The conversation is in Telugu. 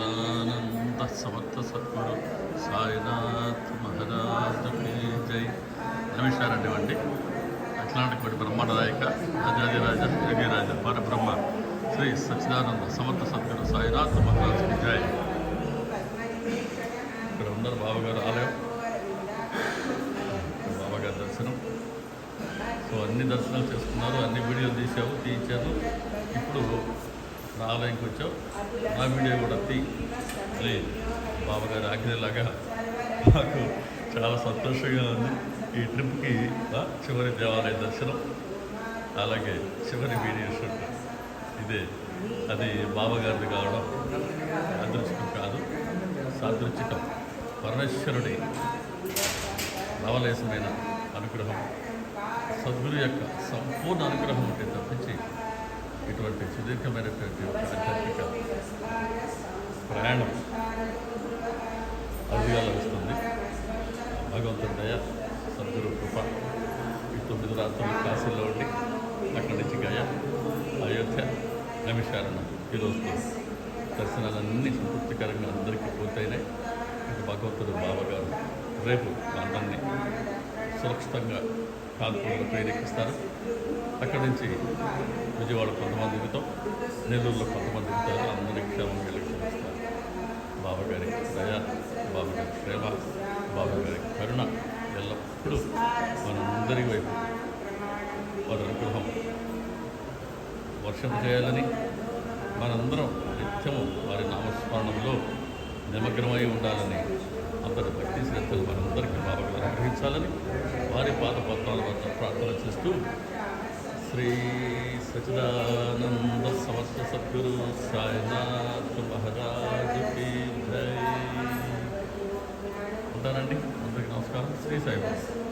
సచిదానంద సమర్థ సద్గురు సాయినాథ్ మహారాజుకి జై. నమస్కారం అండి అట్లాంటి కోటి బ్రహ్మాండ నాయక రాజాదిరాజ యోగిరాజ పరబ్రహ్మ శ్రీ సచ్చిదానంద సమర్థ సద్గురు సాయినాథ్ మహారాజుకి జై. ఇక్కడ ఉన్నారు బాబాగారు ఆలయం. ఇక్కడ బాబాగారి దర్శనం. సో అన్ని దర్శనాలు చేసుకున్నారు అన్ని వీడియోలు తీసావు తీయించారు. ఇప్పుడు నా ఆలయంకి వచ్చావు నా వీడియో కూడా తీ. అని బాబాగారి ఆజ్ఞలాగా నాకు చాలా సంతోషంగా ఉంది. ఈ ట్రిప్కి చివరి దేవాలయ దర్శనం అలాగే చివరి వీడియో షూట్. ఇదే అది బాబాగారిది కావడం అదృష్టం కాదు సాదృచ్చికం పరమేశ్వరుడి నవలేశమైన అనుగ్రహం సద్గురు యొక్క సంపూర్ణ అనుగ్రహం ఉంటే తప్పించి ఉన్నటువంటి సుదీర్ఘమైనటువంటి ఆధ్యాత్మిక ప్రయాణం అరుదుగా లభిస్తుంది భగవంతుడి దయ సద్గురు కృప ఈ తొమ్మిది రాత్రులు కాశీలో ఉండి అక్కడి నుంచి గయ అయోధ్య నమిషారణం ఈరోజుతో దర్శనాలన్నీ సంతృప్తికరంగా అందరికీ పూర్తయినాయి. ఇంకా భగవంతుడు బాబాగారు రేపు అందరినీ సురక్షితంగా కాన్పూర్లో ప్రేరేపిస్తారు. అక్కడి నుంచి విజయవాడ కొంతమంది దిగుతాం నెల్లూరులో కొంతమంది దిగుతారు అందరి క్షేమం కలిగిస్తారు బాబాగారి దయ బాబాగారి ప్రేమ బాబాగారి కరుణ ఎల్లప్పుడూ మనందరి వైపు వారి అనుగ్రహం. వర్షం చేయాలని మనందరం నిత్యము వారి నామస్మరణంలో నిమగ్నమై ఉండాలని అంతటి భక్తి శ్రద్ధలు మనందరికీ బాబాగారు అనుగ్రహించాలని వారి పాద పత్రాల వద్ద ప్రార్థన చేస్తూ శ్రీ సచిదానంద సమస్త సద్గురు సాయినాథ్ మహారాజుకి జై ఉంటానండి. అందరికీ నమస్కారం. శ్రీ సాయిబాబా.